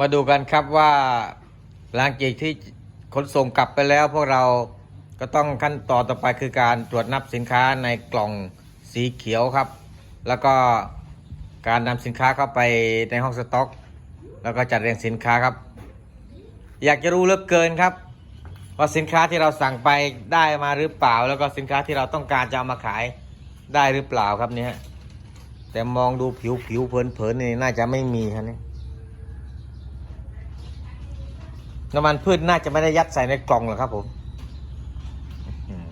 มาดูกันครับว่าหลังจากที่ขนส่งกลับไปแล้วพวกเราก็ต้องขั้นตอนต่อไปคือการตรวจนับสินค้าในกล่องสีเขียวครับ แล้วก็การนำสินค้าเข้าไปในห้องสต็อก แล้วก็จัดเรียงสินค้าครับ อยากจะรู้เลือเกินครับ ว่าสินค้าที่เราสั่งไปได้มาหรือเปล่า แล้วก็สินค้าที่เราต้องการจะเอามาขายได้หรือเปล่าครับเนี่ยแต่มองดูผิวผิวๆเผินๆนี่น่าจะไม่มีครับเนี่ย น้ำมันพืชน่าจะไม่ได้ยัดใส่ในกล่องหรอกครับผมอืม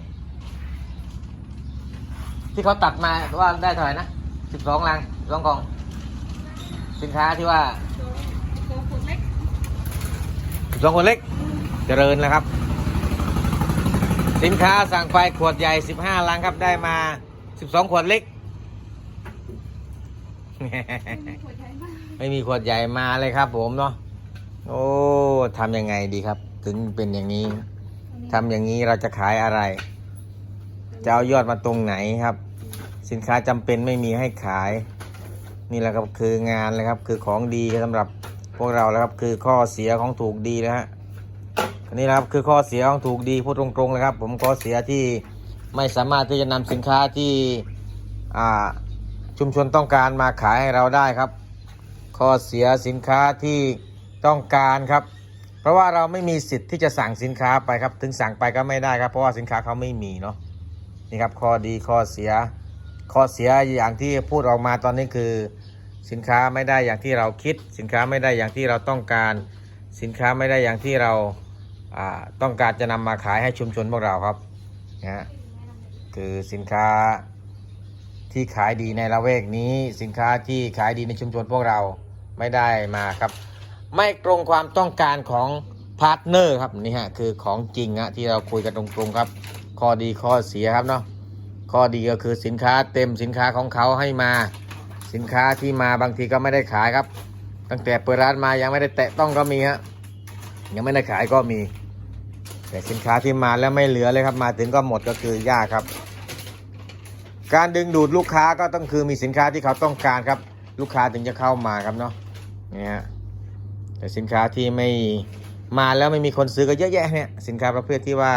ที่เขาตัดมาว่าได้เท่าไหร่นะสิบสองลังสองกล่อง สินค้าที่ว่าตัวขวดเล็กสิบสองคนเล็ก เจริญแล้วครับ สินค้าสั่งไปขวดใหญ่สิบห้าลังครับได้มาสิบสองขวดเล็กมีขวดใหญ่มากไม่มีขวดใหญ่มาเลยครับผมเนาะ โอ้ทำยังไงดีครับ ถึงเป็นอย่างนี้ทำอย่างนี้เราจะขายอะไร จะเอายอดมาตรงไหนครับ สินค้าจำเป็นไม่มีให้ขาย นี่แหละครับคืองานเลยครับ คือของดีสำหรับพวกเราแล้วครับ คือข้อเสียของถูกดีนะฮะนนี้นะครับคือข้อเสียของถูกดีพูดตรงๆเลยครับ ผมข้อเสียที่ไม่สามารถที่จะนำสินค้าที่อ่าชุมชนต้องการมาขายให้เราได้ครับ ข้อเสียสินค้าที่ ต้องการครับ เพราะว่าเราไม่มีสิทธิ์ที่จะสั่งสินค้าไปครับ ถึงสั่งไปก็ไม่ได้ครับ เพราะว่าสินค้าเขาไม่มีเนาะนี่ครับข้อดีข้อเสีย ข้อเสียอย่างที่พูดออกมาตอนนี้คือ สินค้าไม่ได้อย่างที่เราคิด สินค้าไม่ได้อย่างที่เราต้องการ สินค้าไม่ได้อย่างที่เราต้องการจะนำมาขายให้ชุมชนพวกเราครับนะคือสินค้าที่ขายดีในละแวกนี้ สินค้าที่ขายดีในชุมชนพวกเราไม่ได้มาครับ ไม่ตรงความต้องการของพาร์ทเนอร์ครับนี่ฮะคือของจริงฮะที่เราคุยกันตรงๆครับ ข้อดีข้อเสียครับเนาะข้อดีก็คือสินค้าเต็มสินค้าของเขาให้มา สินค้าที่มาบางทีก็ไม่ได้ขายครับ ตั้งแต่เปิดร้านมายังไม่ได้แตะต้องก็มีฮะยังไม่ได้ขายก็มี แต่สินค้าที่มาแล้วไม่เหลือเลยครับมาถึงก็หมดก็คือยากครับ การดึงดูดลูกค้าก็ต้องคือมีสินค้าที่เขาต้องการครับ ลูกค้าถึงจะเข้ามาครับเนาะนี่ฮะ แต่สินค้าที่ไม่มาแล้วไม่มีคนซื้อก็เยอะแยะเนี่ยสินค้าประเภทที่ว่า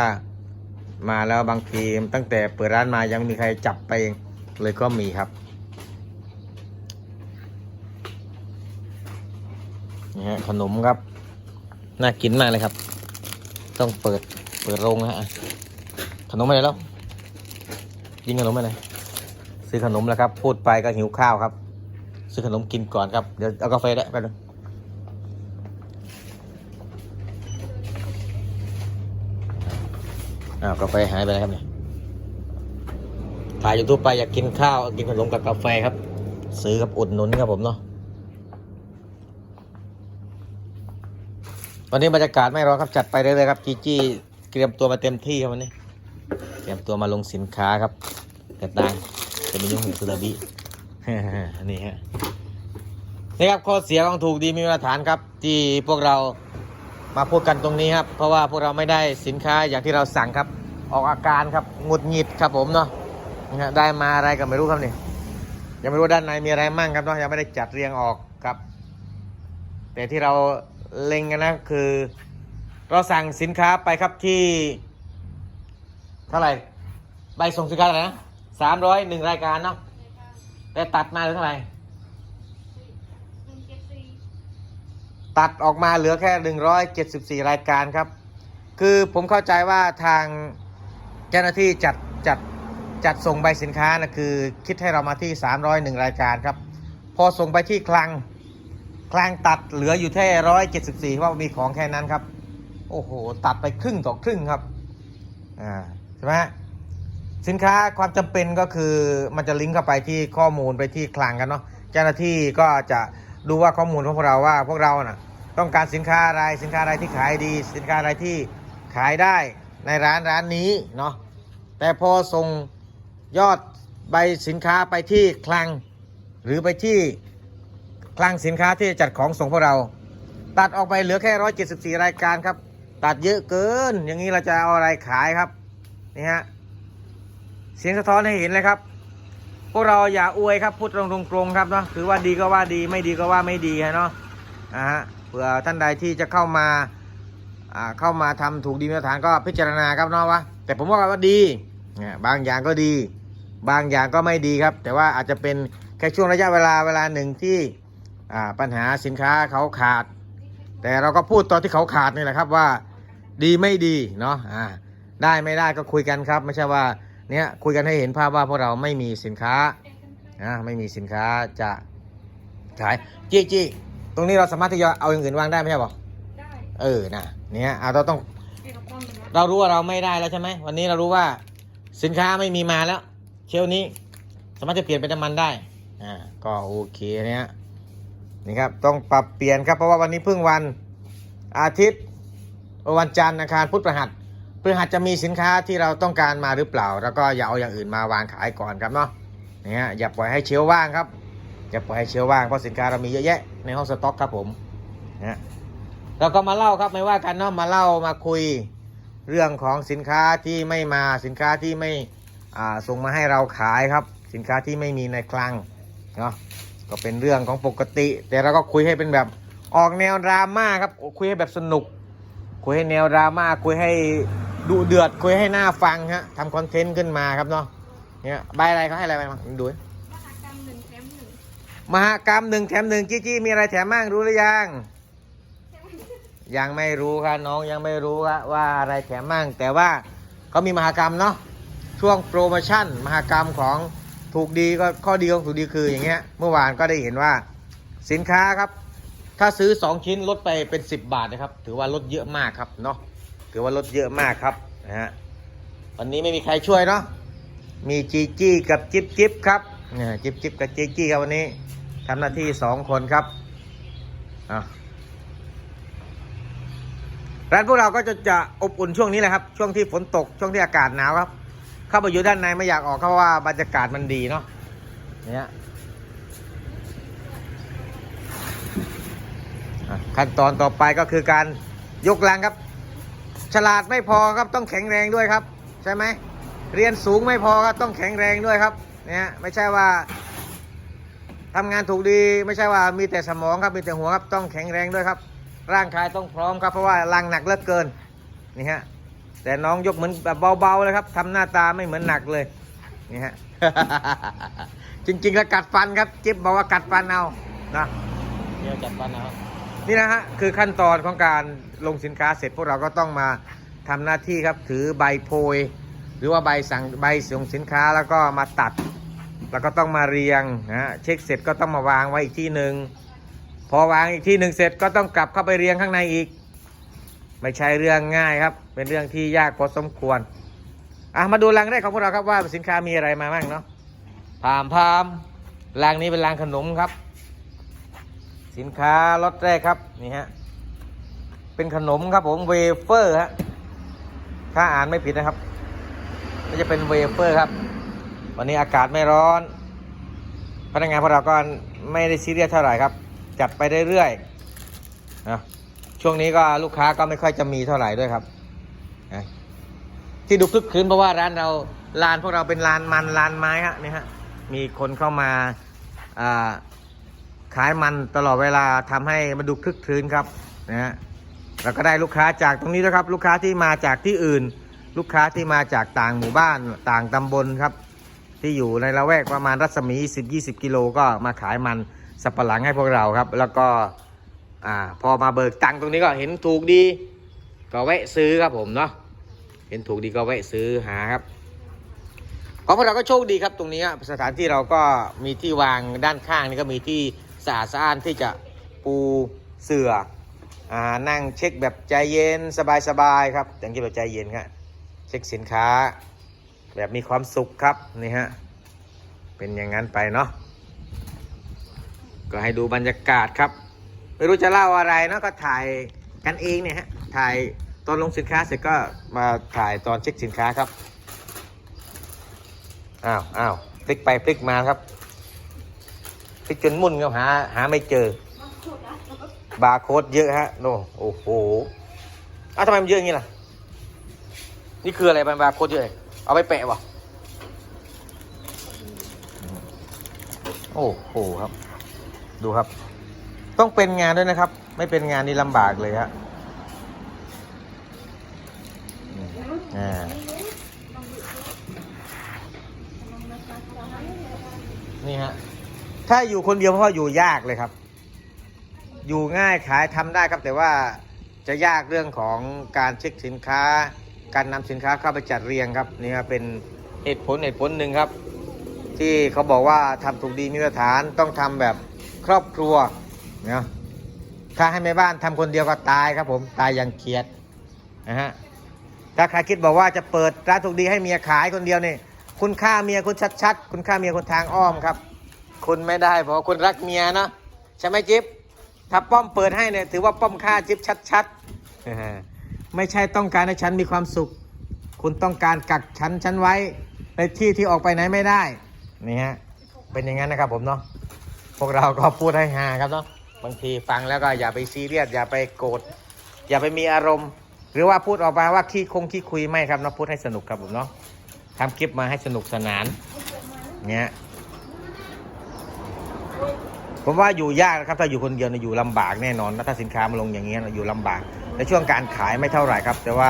มาแล้วบางทีตั้งแต่เปิดร้านมายังมีใครจับไปเลยก็มีครับนี่ฮะขนมครับ น่ากินมากเลยครับ ต้องเปิดเปิดโรงนะฮะขนมอะไรแล้วยิงขนมอะไรซื้อขนมแล้วครับ พูดไปก็หิวข้าวครับ ซื้อขนมกินก่อนครับ เดี๋ยวเอากาแฟได้วไปเลย อ้าวกาแฟหายไปแล้วครับเนี่ยถ่ายยูทูบไปอยากกินข้าวกินขนมกับกาแฟครับ ซื้อครับอุดหนุนครับผมเนาะวันนี้บรรยากาศไม่ร้อนครับจัดไปเรื่อยๆครับจีจี้เตรียมตัวมาเต็มที่ครับวันนี้ เตรียมตัวมาลงสินค้าครับกระตังจะมีนุ่งหูสุดาบินี่ฮะนี่ครับข้อเสียของถูกดีมีมาตรฐานครับ ที่พวกเรา มาพูดกันตรงนี้ครับ เพราะว่าพวกเราไม่ได้สินค้าอย่างที่เราสั่งครับ ออกอาการครับหงุดหงิดครับผมเนาะได้มาอะไรก็ไม่รู้ครับนี่ยังไม่รู้ด้านในมีอะไรมั่งครับเนาะยังไม่ได้จัดเรียงออกครับ แต่ที่เราเล็งกันนะคือ เราสั่งสินค้าไปครับที่ เท่าไหร่ใบส่งสินค้าเท่าไรนะสามร้อยหนึ่งรายการเนาะแต่ตัดมาเท่าไหร่ หนึ่งเจ็ดสี่ ตัดออกมาเหลือแค่หนึ่งร้อยเจ็ดสิบสี่รายการครับ คือผมเข้าใจว่าทางเจ้าหน้าที่จัดจัดจัดส่งใบสินค้านะคือคิดให้เรามาที่ 301 รายการครับ พอส่งไปที่คลังคลังตัดเหลืออยู่แค่ร้อยเจ็ดสิบสี่เพราะว่ามีของแค่นั้นครับ โอ้โห ตัดไปครึ่งต่อครึ่งครับอ่าใช่ไหมสินค้าความจำเป็นก็คือมันจะลิงก์เข้าไปที่ข้อมูลไปที่คลังกันเนาะเจ้าหน้าที่ก็จะ ดูว่าข้อมูลของพวกเราว่าพวกเราน่ะต้องการสินค้าอะไรสินค้าอะไรที่ขายดี สินค้าอะไรที่ขายได้ในร้านร้านนี้เนาะแต่พอส่งยอดใบสินค้าไปที่คลัง หรือไปที่คลังสินค้าที่จัดของส่งพวกเรา ตัดออกไปเหลือแค่ร้อยเจ็ดสิบสี่รายการครับ ตัดเยอะเกิน อย่างนี้เราจะเอาอะไรขายครับนี่ฮะเสียงสะท้อนให้เห็นเลยครับ พวกเราอย่าอวยครับพูดตรงๆครับเนาะคือว่าดีก็ว่าดีไม่ดีก็ว่าไม่ดีฮะเนาะนะฮะเผื่อท่านใดที่จะเข้ามาอ่าเข้ามาทำถูกดีมาตรฐานก็พิจารณาครับเนาะวะแต่ผมว่าว่าดีบางอย่างก็ดี บางอย่างก็ไม่ดีครับ แต่ว่าอาจจะเป็นแค่ช่วงระยะเวลาเวลาหนึ่งที่อ่าปัญหาสินค้าเขาขาด แต่เราก็พูดตอนที่เขาขาดนี่แหละครับว่าดีไม่ดีเนาะอ่าได้ไม่ได้ก็คุยกันครับ ไม่ใช่ว่า เนี้ยคุยกันให้เห็นภาพว่าพวกเราไม่มีสินค้านะไม่มีสินค้าจะขายจี้จี้ตรงนี้เราสามารถที่จะเอาอย่างอื่นวางได้ไม่ใช่ปะได้เออนะเนี่ยเอาเราต้องเอกป้องเลยนะเรารู้ว่าเราไม่ได้แล้วใช่ไหมวันนี้เรารู้ว่าสินค้าไม่มีมาแล้ว เชลฟ์นี้ สามารถจะเปลี่ยนเป็นน้ำมันได้อ่าก็โอเคเนี่ยนี่ครับต้องปรับเปลี่ยนครับเพราะว่าวันนี้เพิ่งวันอาทิตย์วันจันทร์อังคารพุธพฤหัส พฤหัสจะมีสินค้าที่เราต้องการมาหรือเปล่า แล้วก็อย่าเอาอย่างอื่นมาวางขายก่อนครับเนาะเนี่ยอย่าปล่อยให้เชลฟ์ว่างครับ อย่าปล่อยให้เชลฟ์ว่างเพราะสินค้าเรามีเยอะแยะในห้องสต็อกครับผมนะเราก็มาเล่าครับไม่ว่ากันเนาะมาเล่ามาคุยเรื่องของสินค้าที่ไม่มาสินค้าที่ไม่ส่งมาให้เราขายครับ สินค้าที่ไม่มีในคลังเนาะก็เป็นเรื่องของปกติ แต่เราก็คุยให้เป็นแบบออกแนวดราม่าครับคุยให้แบบสนุก คุยให้แนวดราม่าคุยให้ ดูเดือดคุยให้หน้าฟังฮะทำคอนเทนต์ขึ้นมาครับเนาะเนี่ยใบอะไรเขาให้อะไรมาดูดิมหากรรมหนึ่งแถมหนึ่งมหากรรมหนึ่งแถมหนึ่งจี้จี้มีอะไรแถมบ้างรู้หรือยังใช่ไหมยังไม่รู้ครับน้องยังไม่รู้ครับว่าอะไรแถมบ้างแต่ว่าเขามีมหากรรมเนาะช่วงโปรโมชั่น มหากรรมของถูกดีก็ข้อดีของถูกดีคืออย่างเงี้ยเมื่อวานก็ได้เห็นว่าสินค้าครับ ถ้าซื้อ 2 ชิ้นลดไปเป็น 10 บาทนะครับ ถือว่าลดเยอะมากครับเนาะ ถือว่าลดเยอะมากครับนะฮะวันนี้ไม่มีใครช่วยเนาะมีจีจี้กับจิ๊บจิ๊บครับเนี่ยจิ๊บจิ๊บกับจีจี้ครับวันนี้ทำหน้าที่สองคนครับอะร้านพวกเราก็จะจะอบอุ่นช่วงนี้แหละครับ ช่วงที่ฝนตกช่วงที่อากาศหนาวครับ เข้าไปอยู่ด้านในไม่อยากออกเพราะว่าบรรยากาศมันดีเนาะเนี่ยขั้นตอนต่อไปก็คือการยกลังครับ ฉลาดไม่พอครับต้องแข็งแรงด้วยครับ ใช่ไหมเรียนสูงไม่พอครับต้องแข็งแรงด้วยครับเนี่ยไม่ใช่ว่าทำงานถูกดีไม่ใช่ว่ามีแต่สมองครับมีแต่หัวครับต้องแข็งแรงด้วยครับ ร่างกายต้องพร้อมครับเพราะว่าลังหนักเหลือเกินนี่ฮะแต่น้องยกเหมือนแบบเบาๆเลยครับทำหน้าตาไม่เหมือนหนักเลยนี่ฮะจริงๆแล้วกัดฟันครับจิ๊บบอกว่ากัดฟันเอานะเดี๋ยวกัดฟันเอา นี่นะฮะคือขั้นตอนของการลงสินค้าเสร็จพวกเราก็ต้องมาทำหน้าที่ครับถือใบโพย หรือว่าใบสั่งใบส่งสินค้าแล้วก็มาตัด แล้วก็ต้องมาเรียงนะฮะเช็คเสร็จก็ต้องมาวางไว้อีกที่หนึ่งพอวางอีกที่หนึ่งเสร็จก็ต้องกลับเข้าไปเรียงข้างในอีก ไม่ใช่เรื่องง่ายครับ เป็นเรื่องที่ยากพอสมควรอะมาดูรังแรกของพวกเราครับว่าสินค้ามีอะไรมาบ้างเนาะพามพามรังนี้เป็นรังขนมครับ สินค้าล็อตแรกครับนี่ฮะเป็นขนมครับผมเวเฟอร์ฮะถ้าอ่านไม่ผิดนะครับก็จะเป็นเวเฟอร์ครับ วันนี้อากาศไม่ร้อน พนักงานพวกเราก็ไม่ได้ซีเรียสเท่าไหร่ครับ จัดไปเรื่อยๆนะช่วงนี้ก็ลูกค้าก็ไม่ค่อยจะมีเท่าไหร่ด้วยครับที่ดูคึกคืนเพราะว่าร้านเราร้านพวกเราเป็นร้านมันร้านไม้ฮะนี่ฮะมีคนเข้ามาอ่า ขายมันตลอดเวลาทำให้มันดูคึกคืนครับนะฮะเราก็ได้ลูกค้าจากตรงนี้นะครับ ลูกค้าที่มาจากที่อื่น ลูกค้าที่มาจากต่างหมู่บ้านต่างตำบลครับ ที่อยู่ในละแวกประมาณรัศมี 10-20 กิโลก็มาขายมันสับปะหลังให้พวกเราครับ แล้วก็อ่าพอมาเบิกตังค์ตรงนี้ก็เห็นถูกดี ก็แวะซื้อครับผมเนาะเห็นถูกดีก็แวะซื้อหาครับของพวกเราก็โชคดีครับตรงนี้สถานที่เราก็มีที่วางด้านข้างนี่ก็มีที่ สะอาดสะอ้านที่จะปูเสื่ออ่านั่งเช็คแบบใจเย็นสบายๆครับอย่างที่แบบใจเย็นครับเช็คสินค้า แบบมีความสุขครับนี่ฮะเป็นอย่างนั้นไปเนาะก็ให้ดูบรรยากาศครับ ไม่รู้จะเล่าอะไรเนาะก็ถ่ายกันเองเนี่ยฮะถ่ายตอนลงสินค้าเสร็จก็มาถ่ายตอนเช็คสินค้าครับอ้าวอ้าวพลิกไปพลิกมาครับ พลิกจนมุ่นครับหา หาไม่เจอมาโคตรนะบาร์โค้ดเยอะฮะโนโอ้โหอ้าวทำไมมันเยอะอย่างนี้ล่ะ นี่คืออะไรบาร์โค้ดเยอะเลยเอาไปแปะวะโอ้โหครับ ดูครับ ต้องเป็นงานด้วยนะครับ ไม่เป็นงานนี่ลำบากเลยครับอ่านี่ฮะ ถ้าอยู่คนเดียวเพราอยู่ยากเลยครับ อยู่ง่ายขายทำได้ครับ แต่ว่าจะยากเรื่องของการเช็คสินค้า การนำสินค้าเข้าไปจัดเรียงครับนี่ครับเป็นเหตุผลเหตุผลหนึ่งครับ ที่เขาบอกว่าทำถูกดีมีมาตรฐานต้องทำแบบครอบครัวเนาะถ้าให้แม่บ้านทำคนเดียวก็ตายครับผมตายอย่างเกียดนะฮะถ้าใครคิดบอกว่าจะเปิดร้านถูกดีให้เมียขายคนเดียวนี่คุณค่าเมียคุณชัดๆ คุณค่าเมียคุณทางอ้อมครับ คุณไม่ได้เพราะคุณรักเมียนะใช่ไหมจิ๊บถ้าป้อมเปิดให้เนี่ยถือว่าป้อมค่าจิ๊บชัดๆไม่ใช่ต้องการให้ฉันมีความสุข คุณต้องการกักฉันฉันไว้ในที่ที่ออกไปไหนไม่ได้นี่ฮะเป็นอย่างนั้นนะครับผมเนาะพวกเราก็พูดให้ฮาครับเนาะบางทีฟังแล้วก็อย่าไปซีเรียสอย่าไปโกรธอย่าไปมีอารมณ์ หรือว่าพูดออกมาว่าขี้คงขี้คุยไม่ครับเนาะพูดให้สนุกครับผมเนาะทำคลิปมาให้สนุกสนานเนี่ย ผมว่าอยู่ยากนะครับ ถ้าอยู่คนเดียวเนี่ยอยู่ลำบากแน่นอนนะถ้าสินค้ามาลงอย่างเงี้ยอยู่ลำบากในช่วงการขายไม่เท่าไหร่ครับ แต่ว่า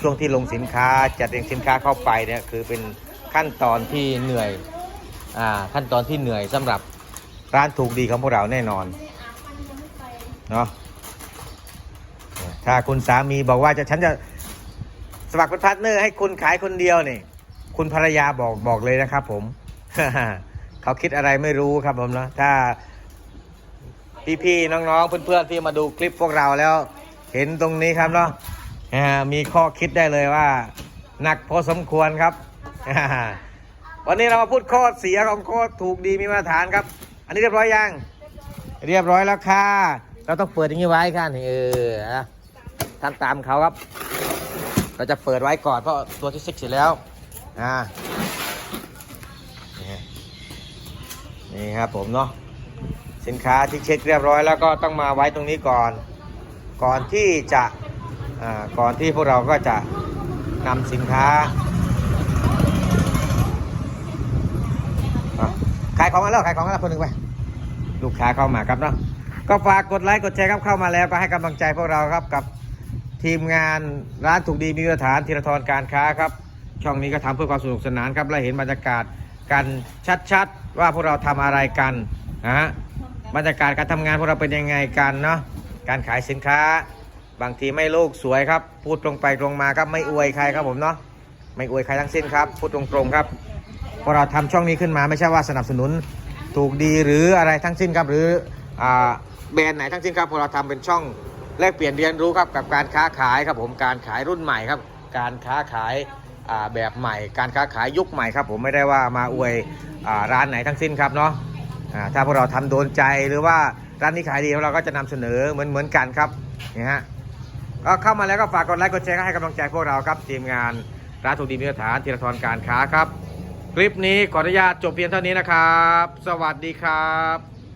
ช่วงที่ลงสินค้าจัดเรียงสินค้าเข้าไปเนี่ยคือเป็นขั้นตอนที่เหนื่อยอ่าขั้นตอนที่เหนื่อยสำหรับร้านถูกดีของพวกเราแน่นอนเนาะถ้าคุณสามีบอกว่าจะฉันจะสมัครเป็นพาร์ทเนอร์ให้คุณขายคนเดียวนี่คุณภรรยาบอกบอกเลยนะครับผมเขาคิดอะไรไม่รู้ครับผมเนาะถ้า พี่ๆน้องๆเพื่อนๆที่มาดูคลิปพวกเราแล้ว เห็นตรงนี้ครับเนาะมีข้อคิดได้เลยว่าหนักพอสมควรครับ วันนี้เรามาพูดข้อเสียของข้อถูกดีมีมาตรฐานครับ อันนี้เรียบร้อยยัง เรียบร้อยแล้วค่ะ เราต้องเปิดอย่างนี้ไว้ค่ะนี่เออนะทำตามเขาครับ เราจะเปิดไว้ก่อนเพราะตัวที่ซ็กเสร็จแล้วอ่านี่ครับผมเนาะ สินค้าที่เช็คเรียบร้อย แล้วก็ต้องมาไว้ตรงนี้ก่อน ก่อนที่จะก่อนที่พวกเราก็จะนำสินค้าขายของมาแล้วขายของมาแล้วคนหนึ่งไปลูกค้าเข้ามาครับเนาะก็ฝากกดไลค์กดแชร์ครับเข้ามาแล้วก็ให้กำลังใจพวกเราครับกับทีมงานร้านถูกดีมีมาตรฐานธีรทรการค้าครับ ช่องนี้ก็ทำเพื่อความสนุกสนานครับและเห็นบรรยากาศกันชัดๆ ว่าพวกเราทำอะไรกันนะฮะ บรรยากาศการทำงานพวกเราเป็นยังไงกันเนาะการขายสินค้า บางทีไม่โลกสวยครับ พูดตรงไปตรงมาครับไม่อวยใครครับผมเนาะไม่อวยใครทั้งสิ้นครับ พูดตรงๆครับพวกเราทำช่องนี้ขึ้นมาไม่ใช่ว่าสนับสนุนถูกดีหรืออะไรทั้งสิ้นครับหรือแบรนด์ไหนทั้งสิ้นครับพวกเราทำเป็นช่องแลกเปลี่ยนเรียนรู้ครับกับการค้าขายครับผมการขายรุ่นใหม่ครับ การค้าขายแบบใหม่ การค้าขายยุคใหม่ครับผมไม่ได้ว่ามาอวยร้านไหนทั้งสิ้นครับเนาะ ถ้าพวกเราทำโดนใจหรือว่าร้านนี้ขายดีเราก็จะนำเสนอเหมือนเหมือนกันครับนี่ฮะก็เข้ามาแล้วก็ฝากกดไลค์กดแชร์ให้กำลังใจพวกเราครับทีมงานร้านถูกดีมีมาตรฐานธีรทรการค้าครับ คลิปนี้ขออนุญาตจบเพียงเท่านี้นะครับ สวัสดีครับ